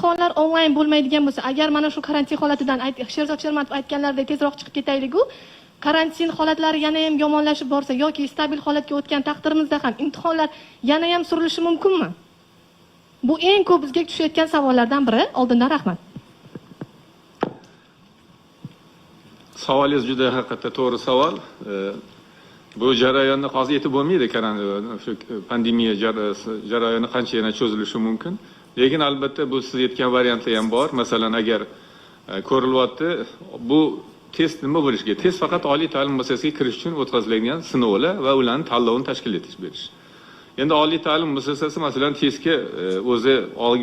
imtihonlar onlayn bo'lmaydigan bo'lsa agar mana shu karantin holatidan sherzod shermatov aytganlaridek tezroq chiqib ketayliku karantin holatlari yana ham yomonlashib borsa yoki stabil holatga o'tgan taqdirimizda ham imtihonlar yana ham surilishi mumkinmi bu eng ko'p bizga tushayotgan savollardan biri oldindan rahmat Savolingiz juda haqiqatda to'g'ri savol. Bu jarayonni hozir yetib bo'lmaydi karantin shu pandemiya jarayoni qancha yana cho'zilishi mumkin. Lekin albatta bu siz aytgan variantlar ham bor. Masalan, agar e, ko'rilyapti, bu test nima bo'lishiga? Test faqat oliy ta'lim muassasasiga kirish uchun o'tkaziladigan sinovlar va ularni tanlovini tashkil etish berish. Endi oliy ta'lim muassasasi masalan testga e, o'zi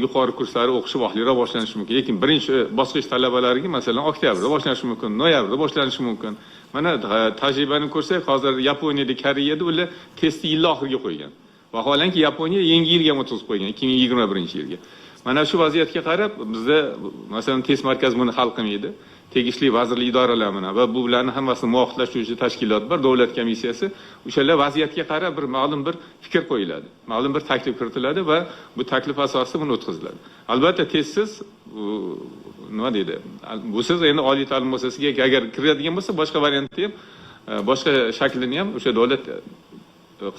yuqori kurslari o'qishi vaqtliroq boshlanishi mumkin. Lekin birinchi bosqich talabalariga masalan oktyabrda boshlanishi mumkin, noyabrda boshlanishi mumkin. Mana ta- tajribani ko'rsak, hozir Yaponiyada, Koreyada ular testni yil oxiriga qo'ygan. Vaholanki Yaponiya yangi yilga ham o'tkazib qo'ygan, 2021-yilga. Mana shu vaziyatga qarab bizda masalan test markazi buni hal qilmaydi. tegishli vazirlik idoralar bilan va bu bularni hammasini muvofiqlashtiruvchi tashkilot bor davlat komissiyasi o'shalar vaziyatga qarab bir ma'lum bir fikr qo'yiladi ma'lum bir taklif kiritiladi va bu taklif asosida buni o'tkaziladi albatta testsiz nima deydi busiz endi oliy ta'lim muassasasiga agar kiradigan bo'lsa boshqa variantni ham e, boshqa shaklini ham o'sha davlat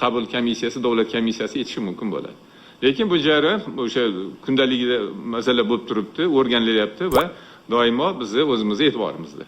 qabul komissiyasi davlat komissiyasi etishi mumkin bo'ladi. Lekin bu jarayon o'sha kundaligida masala bo'lib turibdi o'rganilyapti va doimo bizni o'zimizni e'tiborimizda